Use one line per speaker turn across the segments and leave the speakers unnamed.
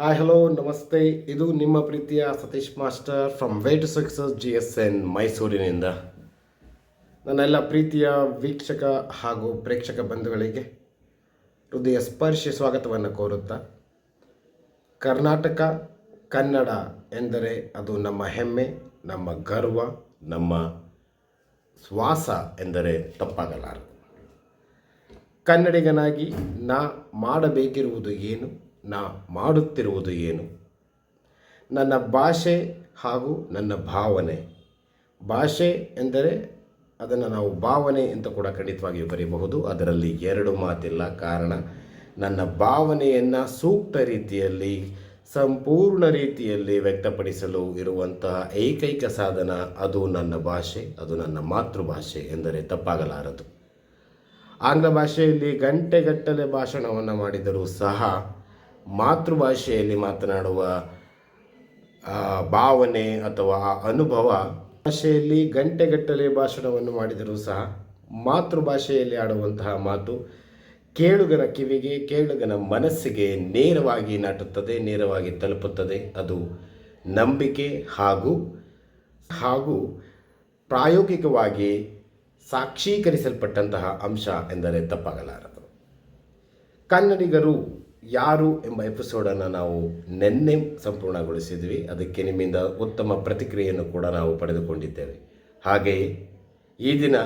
Hi hello ನಮಸ್ತೆ ಇದು ನಿಮ್ಮ ಪ್ರೀತಿಯ Satish master from way to success G S N ಮೈಸೂರಿನಿಂದ ನನ್ನೆಲ್ಲ ಪ್ರೀತಿಯ ವೀಕ್ಷಕ ಹಾಗೂ ಪ್ರೇಕ್ಷಕ ಬಂಧುಗಳಿಗೆ ಹೃದಯ ಸ್ಪರ್ಶಿ ಸ್ವಾಗತವನ್ನು ಕೋರುತ್ತಾ, ಕರ್ನಾಟಕ, ಕನ್ನಡ ಎಂದರೆ ಅದು ನಮ್ಮ ಹೆಮ್ಮೆ, ನಮ್ಮ ಗರ್ವ, ನಮ್ಮ ಶ್ವಾಸ ಎಂದರೆ ತಪ್ಪಾಗಲಾರದು. ಕನ್ನಡಿಗನಾಗಿ ನಾ ಮಾಡಬೇಕಿರುವುದು ಏನು? ನಾ ಮಾಡುತ್ತಿರುವುದು ಏನು? ನನ್ನ ಭಾಷೆ ಹಾಗೂ ನನ್ನ ಭಾವನೆ. ಭಾಷೆ ಎಂದರೆ ಅದನ್ನು ನಾವು ಭಾವನೆ ಅಂತ ಕೂಡ ಖಂಡಿತವಾಗಿಯೂ ಬರೆಯಬಹುದು ಅದರಲ್ಲಿ ಎರಡು ಮಾತಿಲ್ಲ ಕಾರಣ, ನನ್ನ ಭಾವನೆಯನ್ನು ಸೂಕ್ತ ರೀತಿಯಲ್ಲಿ, ಸಂಪೂರ್ಣ ರೀತಿಯಲ್ಲಿ ವ್ಯಕ್ತಪಡಿಸಲು ಇರುವಂತಹ ಏಕೈಕ ಸಾಧನ ಅದು ನನ್ನ ಭಾಷೆ, ಅದು ನನ್ನ ಮಾತೃಭಾಷೆ ಎಂದರೆ ತಪ್ಪಾಗಲಾರದು. ಆಂಗ್ಲ ಭಾಷೆಯಲ್ಲಿ ಗಂಟೆಗಟ್ಟಲೆ ಭಾಷಣವನ್ನು ಮಾಡಿದರೂ ಸಹ ಮಾತೃಭಾಷೆಯಲ್ಲಿ ಮಾತನಾಡುವ ಭಾವನೆ ಅಥವಾ ಅನುಭವ ಭಾಷೆಯಲ್ಲಿ ಗಂಟೆಗಟ್ಟಲೆ ಭಾಷಣವನ್ನು ಮಾಡಿದರೂ ಸಹ ಮಾತೃಭಾಷೆಯಲ್ಲಿ ಆಡುವಂತಹ ಮಾತು ಕೇಳುಗನ ಕಿವಿಗೆ, ಕೇಳುಗನ ಮನಸ್ಸಿಗೆ ನೇರವಾಗಿ ನಾಟುತ್ತದೆ, ನೇರವಾಗಿ ತಲುಪುತ್ತದೆ. ಅದು ನಂಬಿಕೆ ಹಾಗೂ ಹಾಗೂ ಪ್ರಾಯೋಗಿಕವಾಗಿ ಸಾಕ್ಷೀಕರಿಸಲ್ಪಟ್ಟಂತಹ ಅಂಶ ಎಂದರೆ ತಪ್ಪಾಗಲಾರದು. ಕನ್ನಡಿಗರು ಯಾರು ಎಂಬ ಎಪಿಸೋಡನ್ನು ನಾವು ನಿನ್ನೆ ಸಂಪೂರ್ಣಗೊಳಿಸಿದ್ವಿ. ಅದಕ್ಕೆ ನಿಮ್ಮಿಂದ ಉತ್ತಮ ಪ್ರತಿಕ್ರಿಯೆಯನ್ನು ಕೂಡ ನಾವು ಪಡೆದುಕೊಂಡಿದ್ದೇವೆ. ಹಾಗೆಯೇ ಈ ದಿನ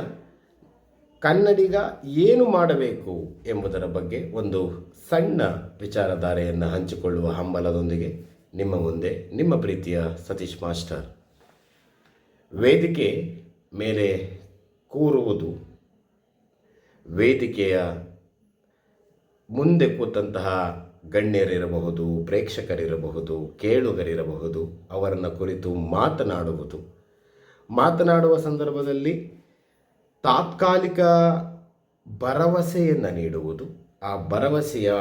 ಕನ್ನಡಿಗ ಏನು ಮಾಡಬೇಕು ಎಂಬುದರ ಬಗ್ಗೆ ಒಂದು ಸಣ್ಣ ವಿಚಾರಧಾರೆಯನ್ನು ಹಂಚಿಕೊಳ್ಳುವ ಹಂಬಲದೊಂದಿಗೆ ನಿಮ್ಮ ಮುಂದೆ ನಿಮ್ಮ ಪ್ರೀತಿಯ ಸತೀಶ್ ಮಾಸ್ಟರ್. ವೇದಿಕೆ ಮೇಲೆ ಕೂರುವುದು ವೇದಿಕೆಯ ಮುಂದೆ ಕೂತಂತಹ ಗಣ್ಯರಿರಬಹುದು, ಪ್ರೇಕ್ಷಕರಿರಬಹುದು, ಕೇಳುಗರಿರಬಹುದು, ಅವರನ್ನು ಕುರಿತು ಮಾತನಾಡುವುದು. ಮಾತನಾಡುವ ಸಂದರ್ಭದಲ್ಲಿ ತಾತ್ಕಾಲಿಕ ಭರವಸೆಯನ್ನು ನೀಡುವುದು. ಆ ಭರವಸೆಯ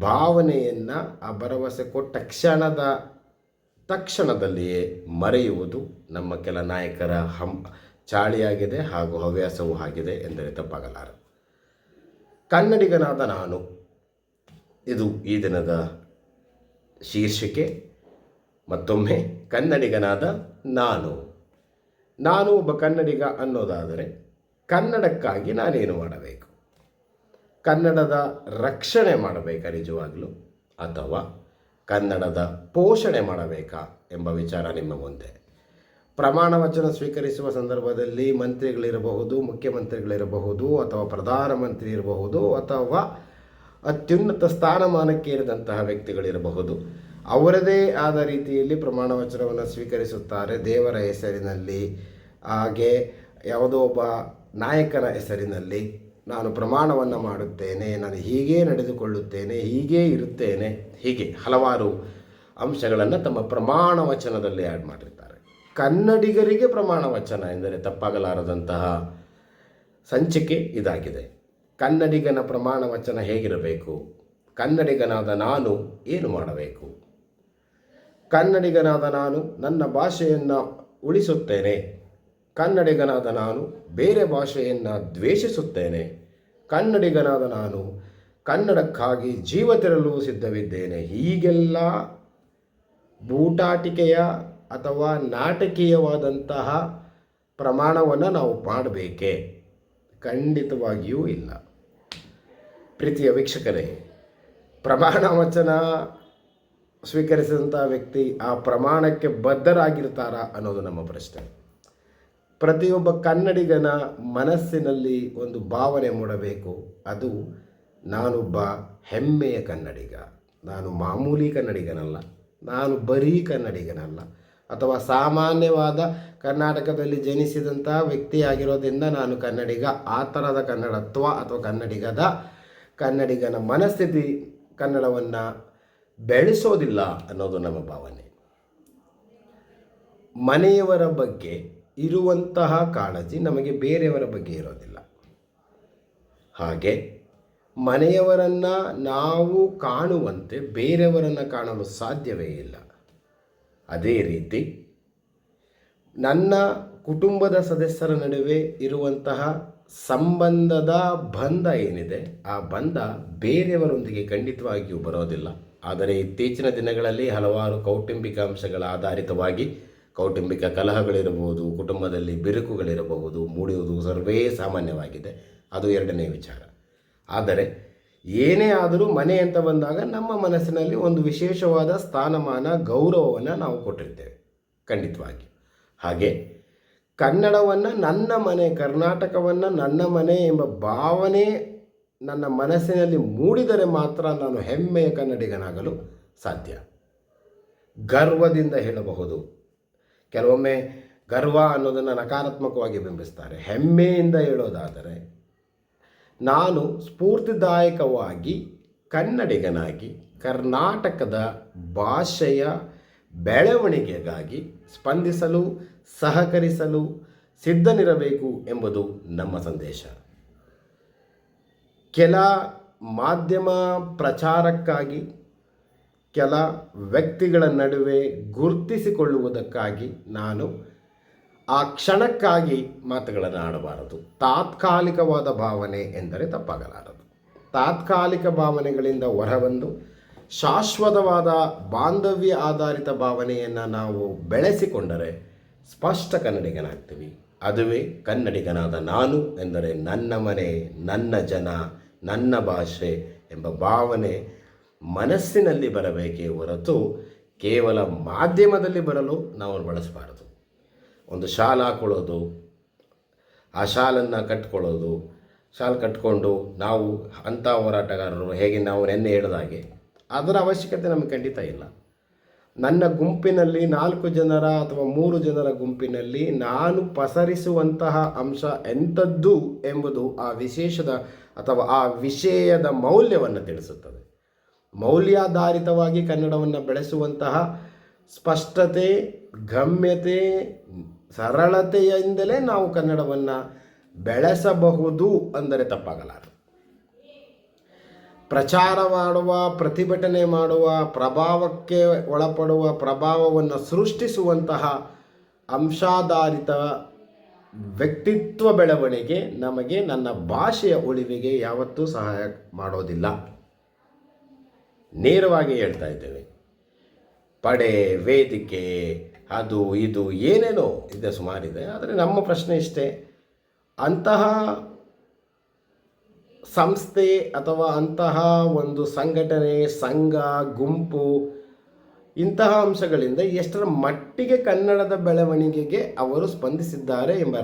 ಭಾವನೆಯನ್ನು, ಆ ಭರವಸೆ ಕೊಟ್ಟ ಕ್ಷಣದ ತಕ್ಷಣದಲ್ಲಿಯೇ ಮರೆಯುವುದು ನಮ್ಮ ಕೆಲ ನಾಯಕರ ಹಂ ಚಾಳಿಯಾಗಿದೆ ಹಾಗೂ ಹವ್ಯಾಸವೂ ಆಗಿದೆ ಎಂದರೆ ತಪ್ಪಾಗಲಾರದು. ಕನ್ನಡಿಗನಾದ ನಾನು. ಇದು ಈ ದಿನದ ಶೀರ್ಷಿಕೆ. ಮತ್ತೊಮ್ಮೆ ಕನ್ನಡಿಗನಾದ ನಾನು. ನಾನು ಒಬ್ಬ ಕನ್ನಡಿಗ ಅನ್ನೋದಾದರೆ ಕನ್ನಡಕ್ಕಾಗಿ ನಾನೇನು ಮಾಡಬೇಕು? ಕನ್ನಡದ ರಕ್ಷಣೆ ಮಾಡಬೇಕಾ ನಿಜವಾಗಲೂ? ಅಥವಾ ಕನ್ನಡದ ಪೋಷಣೆ ಮಾಡಬೇಕಾ ಎಂಬ ವಿಚಾರ ನಿಮ್ಮ ಮುಂದೆ. ಪ್ರಮಾಣ ವಚನ ಸ್ವೀಕರಿಸುವ ಸಂದರ್ಭದಲ್ಲಿ ಮಂತ್ರಿಗಳಿರಬಹುದು, ಮುಖ್ಯಮಂತ್ರಿಗಳಿರಬಹುದು, ಅಥವಾ ಪ್ರಧಾನಮಂತ್ರಿ ಇರಬಹುದು, ಅಥವಾ ಅತ್ಯುನ್ನತ ಸ್ಥಾನಮಾನಕ್ಕೆ ಇರಿದಂತಹ ವ್ಯಕ್ತಿಗಳಿರಬಹುದು. ಅವರದೇ ಆದ ರೀತಿಯಲ್ಲಿ ಪ್ರಮಾಣ ವಚನವನ್ನು ಸ್ವೀಕರಿಸುತ್ತಾರೆ. ದೇವರ ಹೆಸರಿನಲ್ಲಿ, ಹಾಗೆ ಯಾವುದೋ ಒಬ್ಬ ನಾಯಕನ ಹೆಸರಿನಲ್ಲಿ, ನಾನು ಪ್ರಮಾಣವನ್ನು ಮಾಡುತ್ತೇನೆ, ನಾನು ಹೀಗೇ ನಡೆದುಕೊಳ್ಳುತ್ತೇನೆ, ಹೀಗೇ ಇರುತ್ತೇನೆ, ಹೀಗೆ ಹಲವಾರು ಅಂಶಗಳನ್ನು ತಮ್ಮ ಪ್ರಮಾಣ ವಚನದಲ್ಲಿ ಆ್ಯಡ್ ಮಾಡಿರ್ತಾರೆ. ಕನ್ನಡಿಗರಿಗೆ ಪ್ರಮಾಣ ವಚನ ಎಂದರೆ ತಪ್ಪಾಗಲಾರದಂತಹ ಸಂಚಿಕೆ ಇದಾಗಿದೆ. ಕನ್ನಡಿಗನ ಪ್ರಮಾಣ ವಚನ ಹೇಗಿರಬೇಕು? ಕನ್ನಡಿಗನಾದ ನಾನು ಏನು ಮಾಡಬೇಕು? ಕನ್ನಡಿಗನಾದ ನಾನು ನನ್ನ ಭಾಷೆಯನ್ನು ಉಳಿಸುತ್ತೇನೆ. ಕನ್ನಡಿಗನಾದ ನಾನು ಬೇರೆ ಭಾಷೆಯನ್ನು ದ್ವೇಷಿಸುತ್ತೇನೆ. ಕನ್ನಡಿಗನಾದ ನಾನು ಕನ್ನಡಕ್ಕಾಗಿ ಜೀವ ತೆರಲು ಸಿದ್ಧವಿದ್ದೇನೆ. ಹೀಗೆಲ್ಲ ಬೂಟಾಟಿಕೆಯ ಅಥವಾ ನಾಟಕೀಯವಾದಂತಹ ಪ್ರಮಾಣವನ್ನು ನಾವು ಮಾಡಬೇಕೇ? ಖಂಡಿತವಾಗಿಯೂ ಇಲ್ಲ. ಪ್ರೀತಿಯ ವೀಕ್ಷಕರೇ, ಪ್ರಮಾಣ ವಚನ ಸ್ವೀಕರಿಸಿದಂಥ ವ್ಯಕ್ತಿ ಆ ಪ್ರಮಾಣಕ್ಕೆ ಬದ್ಧರಾಗಿರ್ತಾರ ಅನ್ನೋದು ನಮ್ಮ ಪ್ರಶ್ನೆ. ಪ್ರತಿಯೊಬ್ಬ ಕನ್ನಡಿಗನ ಮನಸ್ಸಿನಲ್ಲಿ ಒಂದು ಭಾವನೆ ಮೂಡಬೇಕು. ಅದು ನಾನೊಬ್ಬ ಹೆಮ್ಮೆಯ ಕನ್ನಡಿಗ. ನಾನು ಮಾಮೂಲಿ ಕನ್ನಡಿಗನಲ್ಲ. ನಾನು ಬರೀ ಕನ್ನಡಿಗನಲ್ಲ. ಅಥವಾ ಸಾಮಾನ್ಯವಾದ ಕರ್ನಾಟಕದಲ್ಲಿ ಜನಿಸಿದಂಥ ವ್ಯಕ್ತಿಯಾಗಿರೋದ್ರಿಂದ ನಾನು ಕನ್ನಡಿಗ. ಆ ಥರದ ಕನ್ನಡತ್ವ ಅಥವಾ ಕನ್ನಡಿಗದ, ಕನ್ನಡಿಗನ ಮನಸ್ಥಿತಿ ಕನ್ನಡವನ್ನು ಬೆಳೆಸೋದಿಲ್ಲ ಅನ್ನೋದು ನಮ್ಮ ಭಾವನೆ. ಮನೆಯವರ ಬಗ್ಗೆ ಇರುವಂತಹ ಕಾಳಜಿ ನಮಗೆ ಬೇರೆಯವರ ಬಗ್ಗೆ ಇರೋದಿಲ್ಲ. ಹಾಗೆ ಮನೆಯವರನ್ನು ನಾವು ಕಾಣುವಂತೆ ಬೇರೆಯವರನ್ನು ಕಾಣಲು ಸಾಧ್ಯವೇ ಇಲ್ಲ. ಅದೇ ರೀತಿ ನನ್ನ ಕುಟುಂಬದ ಸದಸ್ಯರ ನಡುವೆ ಇರುವಂತಹ ಸಂಬಂಧದ ಬಂಧ ಏನಿದೆ, ಆ ಬಂಧ ಬೇರೆಯವರೊಂದಿಗೆ ಖಂಡಿತವಾಗಿಯೂ ಬರೋದಿಲ್ಲ. ಆದರೆ ಇತ್ತೀಚಿನ ದಿನಗಳಲ್ಲಿ ಹಲವಾರು ಕೌಟುಂಬಿಕ ಅಂಶಗಳ ಆಧಾರಿತವಾಗಿ ಕೌಟುಂಬಿಕ ಕಲಹಗಳಿರಬಹುದು, ಕುಟುಂಬದಲ್ಲಿ ಬಿರುಕುಗಳಿರಬಹುದು ಮೂಡುವುದು ಸರ್ವೇ ಸಾಮಾನ್ಯವಾಗಿದೆ. ಅದು ಎರಡನೇ ವಿಚಾರ. ಆದರೆ ಏನೇ ಆದರೂ ಮನೆ ಅಂತ ಬಂದಾಗ ನಮ್ಮ ಮನಸ್ಸಿನಲ್ಲಿ ಒಂದು ವಿಶೇಷವಾದ ಸ್ಥಾನಮಾನ, ಗೌರವವನ್ನು ನಾವು ಕೊಟ್ಟಿರ್ತೇವೆ, ಖಂಡಿತವಾಗಿ. ಹಾಗೆ ಕನ್ನಡವನ್ನು ನನ್ನ ಮನೆ, ಕರ್ನಾಟಕವನ್ನು ನನ್ನ ಮನೆ ಎಂಬ ಭಾವನೆ ನನ್ನ ಮನಸ್ಸಿನಲ್ಲಿ ಮೂಡಿದರೆ ಮಾತ್ರ ನಾನು ಹೆಮ್ಮೆಯ ಕನ್ನಡಿಗನಾಗಲು ಸಾಧ್ಯ. ಗರ್ವದಿಂದ ಹೇಳಬಹುದು. ಕೆಲವೊಮ್ಮೆ ಗರ್ವ ಅನ್ನೋದನ್ನು ನಕಾರಾತ್ಮಕವಾಗಿ ಬಿಂಬಿಸ್ತಾರೆ. ಹೆಮ್ಮೆಯಿಂದ ಹೇಳೋದಾದರೆ ನಾನು ಸ್ಫೂರ್ತಿದಾಯಕವಾಗಿ ಕನ್ನಡಿಗನಾಗಿ, ಕರ್ನಾಟಕದ ಭಾಷೆಯ ಬೆಳವಣಿಗೆಗಾಗಿ ಸ್ಪಂದಿಸಲು, ಸಹಕರಿಸಲು ಸಿದ್ಧನಿರಬೇಕು ಎಂಬುದು ನಮ್ಮ ಸಂದೇಶ. ಕೆಲ ಮಾಧ್ಯಮ ಪ್ರಚಾರಕ್ಕಾಗಿ, ಕೆಲ ವ್ಯಕ್ತಿಗಳ ನಡುವೆ ಗುರುತಿಸಿಕೊಳ್ಳುವುದಕ್ಕಾಗಿ ನಾನು ಆ ಕ್ಷಣಕ್ಕಾಗಿ ಮಾತುಗಳನ್ನು ಆಡಬಾರದು. ತಾತ್ಕಾಲಿಕವಾದ ಭಾವನೆ ಎಂದರೆ ತಪ್ಪಾಗಲಾರದು. ತಾತ್ಕಾಲಿಕ ಭಾವನೆಗಳಿಂದ ಹೊರಬಂದು ಶಾಶ್ವತವಾದ ಬಾಂಧವ್ಯ ಆಧಾರಿತ ಭಾವನೆಯನ್ನು ನಾವು ಬೆಳೆಸಿಕೊಂಡರೆ ಸ್ಪಷ್ಟ ಕನ್ನಡಿಗನಾಗ್ತೀವಿ. ಅದುವೇ ಕನ್ನಡಿಗನಾದ ನಾನು ಎಂದರೆ ನನ್ನ ಮನೆ, ನನ್ನ ಜನ, ನನ್ನ ಭಾಷೆ ಎಂಬ ಭಾವನೆ ಮನಸ್ಸಿನಲ್ಲಿ ಬರಬೇಕೇ ಹೊರತು ಕೇವಲ ಮಾಧ್ಯಮದಲ್ಲಿ ಬರಲು ನಾವು ಬಳಸಬಾರದು. ಒಂದು ಶಾಲ್ ಹಾಕ್ಕೊಳ್ಳೋದು ಆ ಶಾಲನ್ನು ಕಟ್ಕೊಳ್ಳೋದು, ಶಾಲ್ ಕಟ್ಕೊಂಡು ನಾವು ಅಂಥ ಹೋರಾಟಗಾರರು ಹೇಗೆ ನಾವು ನೆನ್ನೆ ಹೇಳಿದ ಹಾಗೆ, ಅದರ ಅವಶ್ಯಕತೆ ನಮಗೆ ಖಂಡಿತ ಇಲ್ಲ. ನನ್ನ ಗುಂಪಿನಲ್ಲಿ ನಾಲ್ಕು ಜನರ ಅಥವಾ ಮೂರು ಜನರ ಗುಂಪಿನಲ್ಲಿ ನಾನು ಪಸರಿಸುವಂತಹ ಅಂಶ ಎಂಥದ್ದು ಎಂಬುದು ಆ ವಿಶೇಷದ ಅಥವಾ ಆ ವಿಷಯದ ಮೌಲ್ಯವನ್ನು ತಿಳಿಸುತ್ತದೆ. ಮೌಲ್ಯಾಧಾರಿತವಾಗಿ ಕನ್ನಡವನ್ನು ಬೆಳೆಸುವಂತಹ ಸ್ಪಷ್ಟತೆ, ಗಮ್ಯತೆ ಸರಳತೆಯಿಂದಲೇ ನಾವು ಕನ್ನಡವನ್ನು ಬೆಳೆಸಬಹುದು ಅಂದರೆ ತಪ್ಪಾಗಲಾರದು. ಪ್ರಚಾರ ಮಾಡುವ ಪ್ರತಿಭಟನೆ ಮಾಡುವ, ಪ್ರಭಾವಕ್ಕೆ ಒಳಪಡುವ, ಪ್ರಭಾವವನ್ನು ಸೃಷ್ಟಿಸುವಂತಹ ಅಂಶಾಧಾರಿತ ವ್ಯಕ್ತಿತ್ವ ಬೆಳವಣಿಗೆ ನಮಗೆ ನನ್ನ ಭಾಷೆಯ ಉಳಿವಿಗೆ ಯಾವತ್ತೂ ಸಹಾಯ ಮಾಡೋದಿಲ್ಲ. ನೇರವಾಗಿ ಹೇಳ್ತಾ ಇದ್ದೇವೆ. ಪಡೆ, ವೇದಿಕೆ ಅದು, ಇದು ಏನೇನೋ ಇದೆ ಸುಮಾರಿದೆ, ಆದರೆ ನಮ್ಮ ಪ್ರಶ್ನೆ ಇಷ್ಟೇ. ಅಂತಹ ಸಂಸ್ಥೆ ಅಥವಾ ಅಂತಹ ಒಂದು ಸಂಘಟನೆ, ಸಂಘ, ಗುಂಪು, ಇಂತಹ ಅಂಶಗಳಿಂದ ಎಷ್ಟರ ಮಟ್ಟಿಗೆ ಕನ್ನಡದ ಬೆಳವಣಿಗೆಗೆ ಅವರು ಸ್ಪಂದಿಸಿದ್ದಾರೆ ಎಂಬ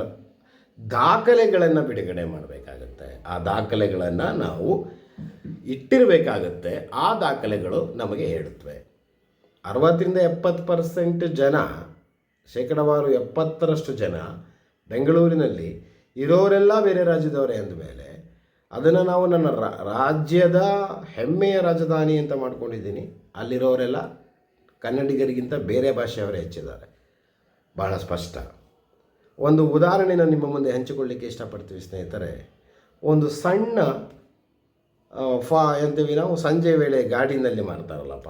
ದಾಖಲೆಗಳನ್ನು ಬಿಡುಗಡೆ ಮಾಡಬೇಕಾಗತ್ತೆ. ಆ ದಾಖಲೆಗಳನ್ನು ನಾವು ಇಟ್ಟಿರಬೇಕಾಗತ್ತೆ. ಆ ದಾಖಲೆಗಳು ನಮಗೆ ಹೇಳುತ್ತವೆ. ಅರವತ್ತರಿಂದ ಎಪ್ಪತ್ತು ಪರ್ಸೆಂಟ್ ಜನ, ಶೇಕಡವಾರು ಎಪ್ಪತ್ತರಷ್ಟು ಜನ ಬೆಂಗಳೂರಿನಲ್ಲಿ ಇರೋರೆಲ್ಲ ಬೇರೆ ರಾಜ್ಯದವರೇ ಅಂದಮೇಲೆ ಅದನ್ನು ನಾವು ನನ್ನ ರಾಜ್ಯದ ಹೆಮ್ಮೆಯ ರಾಜಧಾನಿ ಅಂತ ಮಾಡ್ಕೊಂಡಿದ್ದೀನಿ. ಅಲ್ಲಿರೋರೆಲ್ಲ ಕನ್ನಡಿಗರಿಗಿಂತ ಬೇರೆ ಭಾಷೆಯವರೇ ಹೆಚ್ಚಿದ್ದಾರೆ. ಭಾಳ ಸ್ಪಷ್ಟ. ಒಂದು ಉದಾಹರಣೆ ನಾನು ನಿಮ್ಮ ಮುಂದೆ ಹಂಚಿಕೊಳ್ಳಿಕ್ಕೆ ಇಷ್ಟಪಡ್ತೀವಿ ಸ್ನೇಹಿತರೆ. ಒಂದು ಸಣ್ಣ ಫಾ, ಎಂತೀವಿ ನಾವು ಸಂಜೆ ವೇಳೆ ಗಾಡಿನಲ್ಲಿ ಮಾಡ್ತಾರಲ್ಲಪ್ಪ.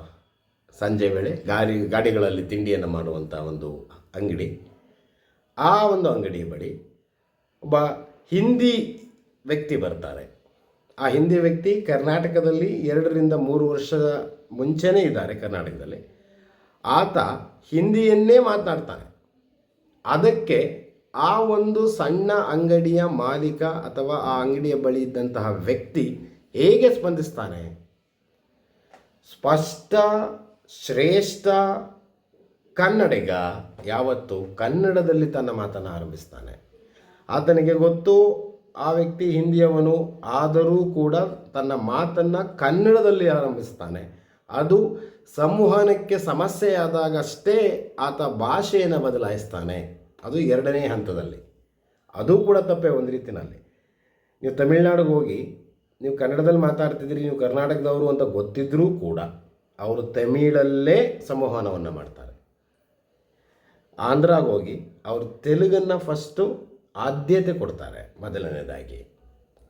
ಸಂಜೆ ವೇಳೆ ಗಾಡಿ, ಗಾಡಿಗಳಲ್ಲಿ ತಿಂಡಿಯನ್ನು ಮಾಡುವಂಥ ಒಂದು ಅಂಗಡಿ. ಆ ಒಂದು ಅಂಗಡಿ ಬಳಿ ಒಬ್ಬ ಹಿಂದಿ ವ್ಯಕ್ತಿ ಬರ್ತಾರೆ. ಆ ಹಿಂದಿ ವ್ಯಕ್ತಿ ಕರ್ನಾಟಕದಲ್ಲಿ ಎರಡರಿಂದ ಮೂರು ವರ್ಷದ ಮುಂಚೆನೇ ಇದ್ದಾರೆ ಕರ್ನಾಟಕದಲ್ಲಿ. ಆತ ಹಿಂದಿಯನ್ನೇ ಮಾತನಾಡ್ತಾನೆ ಅದಕ್ಕೆ ಆ ಒಂದು ಸಣ್ಣ ಅಂಗಡಿಯ ಮಾಲೀಕ ಅಥವಾ ಆ ಅಂಗಡಿಯ ಬಳಿ ಇದ್ದಂತಹ ವ್ಯಕ್ತಿ ಹೇಗೆ ಸ್ಪಂದಿಸ್ತಾನೆ? ಸ್ಪಷ್ಟ ಶ್ರೇಷ್ಠ ಕನ್ನಡಿಗ ಯಾವತ್ತು ಕನ್ನಡದಲ್ಲಿ ತನ್ನ ಮಾತನ್ನು ಆರಂಭಿಸ್ತಾನೆ. ಆತನಿಗೆ ಗೊತ್ತು, ಆ ವ್ಯಕ್ತಿ ಹಿಂದಿಯವನು, ಆದರೂ ಕೂಡ ತನ್ನ ಮಾತನ್ನು ಕನ್ನಡದಲ್ಲಿ ಆರಂಭಿಸ್ತಾನೆ. ಅದು ಸಂವಹನಕ್ಕೆ ಸಮಸ್ಯೆಯಾದಾಗಷ್ಟೇ ಆತ ಭಾಷೆಯನ್ನು ಬದಲಾಯಿಸ್ತಾನೆ. ಅದು ಎರಡನೇ ಹಂತದಲ್ಲಿ. ಅದು ಕೂಡ ತಪ್ಪೇ ಒಂದು ರೀತಿಯಲ್ಲಿ. ನೀವು ತಮಿಳ್ನಾಡಿಗೆ ಹೋಗಿ, ನೀವು ಕನ್ನಡದಲ್ಲಿ ಮಾತಾಡ್ತಿದ್ದೀರಿ, ನೀವು ಕರ್ನಾಟಕದವರು ಅಂತ ಗೊತ್ತಿದ್ದರೂ ಕೂಡ ಅವರು ತಮಿಳಲ್ಲೇ ಸಂವಹನವನ್ನು ಮಾಡ್ತಾರೆ. ಆಂಧ್ರಾಗೆ ಹೋಗಿ ಅವರು ತೆಲುಗನ್ನು ಫಸ್ಟು ಆದ್ಯತೆ ಕೊಡ್ತಾರೆ ಮೊದಲನೇದಾಗಿ.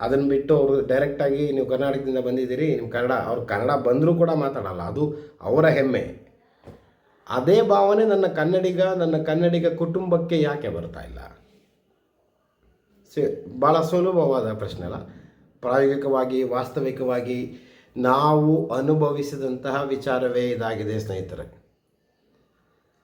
ಅದನ್ನು ಬಿಟ್ಟು ಅವರು ಡೈರೆಕ್ಟಾಗಿ ನೀವು ಕರ್ನಾಟಕದಿಂದ ಬಂದಿದ್ದೀರಿ ನಿಮ್ಮ ಕನ್ನಡ, ಅವ್ರು ಕನ್ನಡ ಬಂದರೂ ಕೂಡ ಮಾತಾಡಲ್ಲ, ಅದು ಅವರ ಹೆಮ್ಮೆ. ಅದೇ ಭಾವನೆ ನನ್ನ ಕನ್ನಡಿಗ ನನ್ನ ಕನ್ನಡಿಗ ಕುಟುಂಬಕ್ಕೆ ಯಾಕೆ ಬರ್ತಾ ಇಲ್ಲ? ಸಿ ಭಾಳ ಸುಲಭವಾದ ಪ್ರಶ್ನೆ ಅಲ್ಲ. ಪ್ರಾಯೋಗಿಕವಾಗಿ, ವಾಸ್ತವಿಕವಾಗಿ ನಾವು ಅನುಭವಿಸಿದಂತಹ ವಿಚಾರವೇ ಇದಾಗಿದೆ, ಸ್ನೇಹಿತರೆ.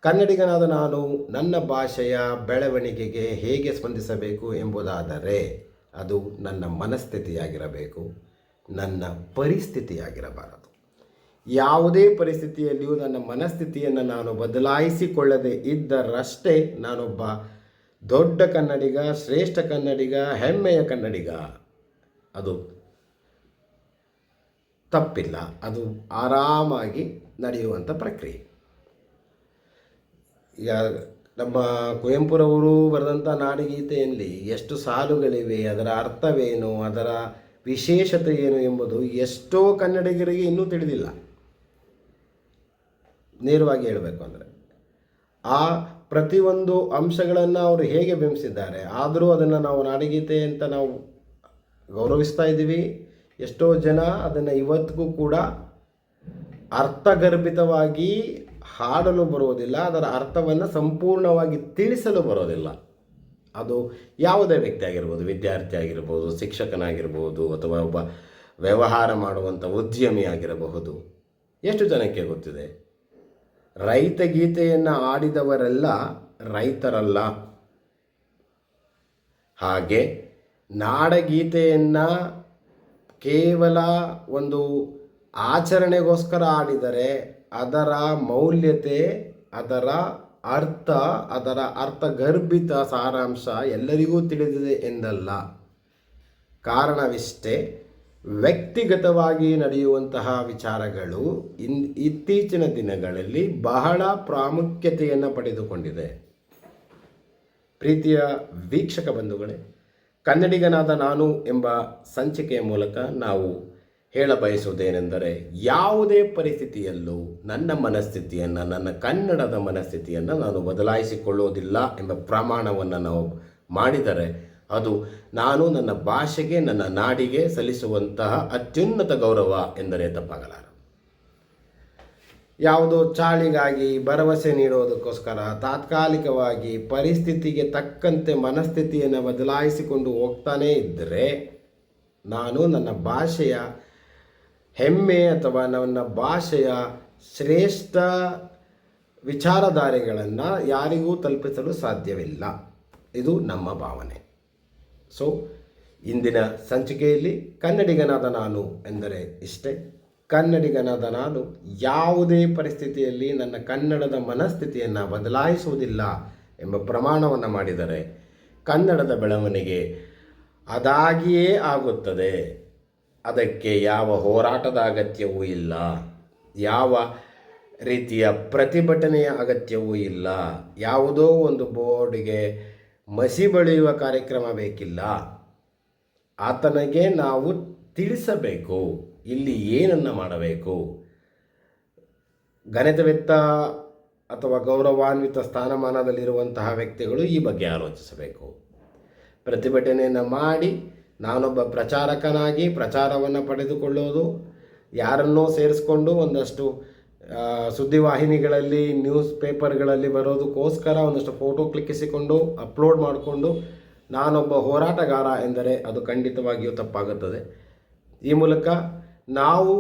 ಕನ್ನಡಿಗನಾದ ನಾನು ನನ್ನ ಭಾಷೆಯ ಬೆಳವಣಿಗೆಗೆ ಹೇಗೆ ಸ್ಪಂದಿಸಬೇಕು ಎಂಬುದಾದರೆ, ಅದು ನನ್ನ ಮನಸ್ಥಿತಿಯಾಗಿರಬೇಕು, ನನ್ನ ಪರಿಸ್ಥಿತಿಯಾಗಿರಬಾರದು. ಯಾವುದೇ ಪರಿಸ್ಥಿತಿಯಲ್ಲಿಯೂ ನನ್ನ ಮನಸ್ಥಿತಿಯನ್ನು ನಾನು ಬದಲಾಯಿಸಿಕೊಳ್ಳದೆ ಇದ್ದರಷ್ಟೇ ನಾನೊಬ್ಬ ದೊಡ್ಡ ಕನ್ನಡಿಗ, ಶ್ರೇಷ್ಠ ಕನ್ನಡಿಗ, ಹೆಮ್ಮೆಯ ಕನ್ನಡಿಗ. ಅದು ತಪ್ಪಿಲ್ಲ. ಅದು ಆರಾಮಾಗಿ ನಡೆಯುವಂಥ ಪ್ರಕ್ರಿಯೆ. ಈಗ ನಮ್ಮ ಕುವೆಂಪುರವರು ಬರೆದಂಥ ನಾಡುಗೀತೆಯಲ್ಲಿ ಎಷ್ಟು ಸಾಲುಗಳಿವೆ, ಅದರ ಅರ್ಥವೇನು, ಅದರ ವಿಶೇಷತೆ ಏನು ಎಂಬುದು ಎಷ್ಟೋ ಕನ್ನಡಿಗರಿಗೆ ಇನ್ನೂ ತಿಳಿದಿಲ್ಲ. ನೇರವಾಗಿ ಹೇಳಬೇಕು ಅಂದರೆ, ಆ ಪ್ರತಿಯೊಂದು ಅಂಶಗಳನ್ನು ಅವರು ಹೇಗೆ ಬಿಂಬಿಸಿದ್ದಾರೆ, ಆದರೂ ಅದನ್ನು ನಾವು ನಾಡಗೀತೆ ಅಂತ ನಾವು ಗೌರವಿಸ್ತಾ ಇದ್ದೀವಿ. ಎಷ್ಟೋ ಜನ ಅದನ್ನು ಇವತ್ತಿಗೂ ಕೂಡ ಅರ್ಥಗರ್ಭಿತವಾಗಿ ಹಾಡಲು ಬರುವುದಿಲ್ಲ, ಅದರ ಅರ್ಥವನ್ನು ಸಂಪೂರ್ಣವಾಗಿ ತಿಳಿಸಲು ಬರೋದಿಲ್ಲ ಅದು ಯಾವುದೇ ವ್ಯಕ್ತಿ ಆಗಿರ್ಬೋದು, ವಿದ್ಯಾರ್ಥಿ ಆಗಿರ್ಬೋದು, ಶಿಕ್ಷಕನಾಗಿರ್ಬೋದು, ಅಥವಾ ಒಬ್ಬ ವ್ಯವಹಾರ ಮಾಡುವಂಥ ಉದ್ಯಮಿ ಆಗಿರಬಹುದು. ಎಷ್ಟು ಜನಕ್ಕೆ ಗೊತ್ತಿದೆ? ರೈತ ಗೀತೆಯನ್ನು ಆಡಿದವರೆಲ್ಲ ರೈತರಲ್ಲ. ಹಾಗೆ ನಾಡಗೀತೆಯನ್ನು ಕೇವಲ ಒಂದು ಆಚರಣೆಗೋಸ್ಕರ ಆಡಿದರೆ ಅದರ ಮೌಲ್ಯತೆ, ಅದರ ಅರ್ಥ, ಅದರ ಅರ್ಥಗರ್ಭಿತ ಸಾರಾಂಶ ಎಲ್ಲರಿಗೂ ತಿಳಿದಿದೆ ಎಂದಲ್ಲ. ಕಾರಣವಿಷ್ಟೇ, ವ್ಯಕ್ತಿಗತವಾಗಿ ನಡೆಯುವಂತಹ ವಿಚಾರಗಳು ಇನ್, ಇತ್ತೀಚಿನ ದಿನಗಳಲ್ಲಿ ಬಹಳ ಪ್ರಾಮುಖ್ಯತೆಯನ್ನು ಪಡೆದುಕೊಂಡಿದೆ. ಪ್ರೀತಿಯ ವೀಕ್ಷಕ ಬಂಧುಗಳೇ ಕನ್ನಡಿಗನಾದ ನಾನು ಎಂಬ ಸಂಚಿಕೆಯ ಮೂಲಕ ನಾವು ಹೇಳ ಬಯಸುವುದೇನೆಂದರೆ ಯಾವುದೇ ಪರಿಸ್ಥಿತಿಯಲ್ಲೂ ನನ್ನ ಮನಸ್ಥಿತಿಯನ್ನು, ನನ್ನ ಕನ್ನಡದ ಮನಸ್ಥಿತಿಯನ್ನು ನಾನು ಬದಲಾಯಿಸಿಕೊಳ್ಳುವುದಿಲ್ಲ ಎಂಬ ಪ್ರಮಾಣವನ್ನು ನಾವು ಮಾಡಿದರೆ ಅದು ನಾನು ನನ್ನ ಭಾಷೆಗೆ, ನನ್ನ ನಾಡಿಗೆ ಸಲ್ಲಿಸುವಂತಹ ಅತ್ಯುನ್ನತ ಗೌರವ ಎಂದರೆ ತಪ್ಪಾಗಲಾರ ಯಾವುದೋ ಚಾಳಿಗಾಗಿ ಭರವಸೆ ನೀಡೋದಕ್ಕೋಸ್ಕರ ತಾತ್ಕಾಲಿಕವಾಗಿ ಪರಿಸ್ಥಿತಿಗೆ ತಕ್ಕಂತೆ ಮನಸ್ಥಿತಿಯನ್ನು ಬದಲಾಯಿಸಿಕೊಂಡು ಹೋಗ್ತಾನೇ ಇದ್ದರೆ ನಾನು ನನ್ನ ಭಾಷೆಯ ಹೆಮ್ಮೆ ಅಥವಾ ನನ್ನ ಭಾಷೆಯ ಶ್ರೇಷ್ಠ ವಿಚಾರಧಾರೆಗಳನ್ನು ಯಾರಿಗೂ ತಲುಪಿಸಲು ಸಾಧ್ಯವಿಲ್ಲ. ಇದು ನಮ್ಮ ಭಾವನೆ. ಸೊ ಇಂದಿನ ಸಂಚಿಕೆಯಲ್ಲಿ ಕನ್ನಡಿಗನಾದ ನಾನು ಎಂದರೆ ಇಷ್ಟೇ. ಕನ್ನಡಿಗನಾದ ನಾನು ಯಾವುದೇ ಪರಿಸ್ಥಿತಿಯಲ್ಲಿ ನನ್ನ ಕನ್ನಡದ ಮನಸ್ಥಿತಿಯನ್ನು ಬದಲಾಯಿಸುವುದಿಲ್ಲ ಎಂಬ ಪ್ರಮಾಣವನ್ನು ಮಾಡಿದರೆ ಕನ್ನಡದ ಬೆಳವಣಿಗೆ ಅದಾಗಿಯೇ ಆಗುತ್ತದೆ. ಅದಕ್ಕೆ ಯಾವ ಹೋರಾಟದ ಅಗತ್ಯವೂ ಇಲ್ಲ. ಯಾವ ರೀತಿಯ ಪ್ರತಿಭಟನೆಯ ಅಗತ್ಯವೂ ಇಲ್ಲ. ಯಾವುದೋ ಒಂದು ಬೋರ್ಡಿಗೆ ಮಸಿ ಬಳಿಯುವ ಕಾರ್ಯಕ್ರಮ ಬೇಕಿಲ್ಲ. ಆತನಿಗೆ ನಾವು ತಿಳಿಸಬೇಕು. ಇಲ್ಲಿ ಏನನ್ನು ಮಾಡಬೇಕು? ಗಣಿತವೆತ್ತ ಅಥವಾ ಗೌರವಾನ್ವಿತ ಸ್ಥಾನಮಾನದಲ್ಲಿರುವಂತಹ ವ್ಯಕ್ತಿಗಳು ಈ ಬಗ್ಗೆ ಆಲೋಚಿಸಬೇಕು. ಪ್ರತಿಭಟನೆಯನ್ನು ಮಾಡಿ ನಾನೊಬ್ಬ ಪ್ರಚಾರಕನಾಗಿ ಪ್ರಚಾರವನ್ನು ಪಡೆದುಕೊಳ್ಳೋದು, ಯಾರನ್ನೋ ಸೇರಿಸ್ಕೊಂಡು ಒಂದಷ್ಟು ಸುದ್ದಿವಾಹಿನಿಗಳಲ್ಲಿ, ನ್ಯೂಸ್ ಪೇಪರ್ಗಳಲ್ಲಿ ಬರೋದಕ್ಕೋಸ್ಕರ ಒಂದಷ್ಟು ಫೋಟೋ ಕ್ಲಿಕ್ಕಿಸಿಕೊಂಡು, ಅಪ್ಲೋಡ್ ಮಾಡಿಕೊಂಡು ನಾನೊಬ್ಬ ಹೋರಾಟಗಾರ ಎಂದರೆ ಅದು ಖಂಡಿತವಾಗಿಯೂ ತಪ್ಪಾಗುತ್ತದೆ. ಈ ಮೂಲಕ ನಾವು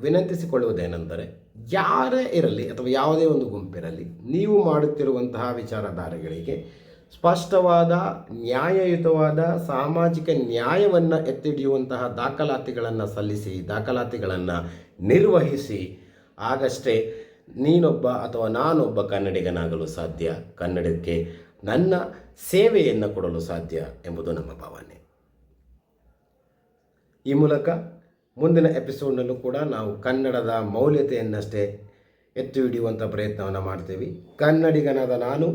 ವಿನಂತಿಸಿಕೊಳ್ಳುವುದೇನೆಂದರೆ ಯಾರೇ ಇರಲಿ ಅಥವಾ ಯಾವುದೇ ಒಂದು ಗುಂಪಿರಲಿ ನೀವು ಮಾಡುತ್ತಿರುವಂತಹ ವಿಚಾರಧಾರೆಗಳಿಗೆ ಸ್ಪಷ್ಟವಾದ, ನ್ಯಾಯಯುತವಾದ, ಸಾಮಾಜಿಕ ನ್ಯಾಯವನ್ನು ಎತ್ತಿಡಿಯುವಂತಹ ದಾಖಲಾತಿಗಳನ್ನು ಸಲ್ಲಿಸಿ, ದಾಖಲಾತಿಗಳನ್ನು ನಿರ್ವಹಿಸಿ, ಆಗಷ್ಟೇ ನೀನೊಬ್ಬ ಅಥವಾ ನಾನೊಬ್ಬ ಕನ್ನಡಿಗನಾಗಲು ಸಾಧ್ಯ, ಕನ್ನಡಕ್ಕೆ ನನ್ನ ಸೇವೆಯನ್ನು ಕೊಡಲು ಸಾಧ್ಯ ಎಂಬುದು ನಮ್ಮ ಭಾವನೆ. ಈ ಮೂಲಕ ಮುಂದಿನ ಎಪಿಸೋಡ್ನಲ್ಲೂ ಕೂಡ ನಾವು ಕನ್ನಡದ ಮೌಲ್ಯತೆಯನ್ನಷ್ಟೇ ಎತ್ತು ಹಿಡಿಯುವಂಥ ಪ್ರಯತ್ನವನ್ನು ಮಾಡ್ತೀವಿ. ಕನ್ನಡಿಗನಾದ ನಾನು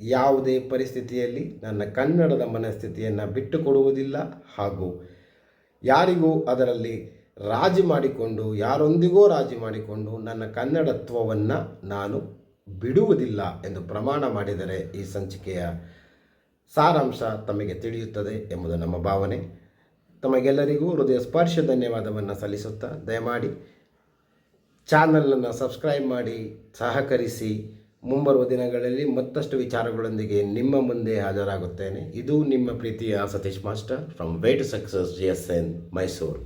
ಯಾವುದೇ ಪರಿಸ್ಥಿತಿಯಲ್ಲಿ ನನ್ನ ಕನ್ನಡದ ಮನಸ್ಥಿತಿಯನ್ನು ಬಿಟ್ಟು ಕೊಡುವುದಿಲ್ಲ ಹಾಗೂ ಯಾರಿಗೂ ಅದರಲ್ಲಿ ರಾಜಿ ಮಾಡಿಕೊಂಡು, ಯಾರೊಂದಿಗೋ ರಾಜಿ ಮಾಡಿಕೊಂಡು ನನ್ನ ಕನ್ನಡತ್ವವನ್ನು ನಾನು ಬಿಡುವುದಿಲ್ಲ ಎಂದು ಪ್ರಮಾಣ ಮಾಡಿದರೆ ಈ ಸಂಚಿಕೆಯ ಸಾರಾಂಶ ತಮಗೆ ತಿಳಿಯುತ್ತದೆ ಎಂಬುದು ನಮ್ಮ ಭಾವನೆ. ತಮಗೆಲ್ಲರಿಗೂ ಹೃದಯ ಸ್ಪರ್ಶ ಧನ್ಯವಾದವನ್ನು ಸಲ್ಲಿಸುತ್ತಾ ದಯಮಾಡಿ ಚಾನಲನ್ನು ಸಬ್ಸ್ಕ್ರೈಬ್ ಮಾಡಿ ಸಹಕರಿಸಿ ಮುಂಬರುವ ದಿನಗಳಲ್ಲಿ ಮತ್ತಷ್ಟು ವಿಚಾರಗಳೊಂದಿಗೆ ನಿಮ್ಮ ಮುಂದೆ ಹಾಜರಾಗುತ್ತೇನೆ. ಇದು ನಿಮ್ಮ ಪ್ರೀತಿಯ Satish master from way to success G S N Mysuru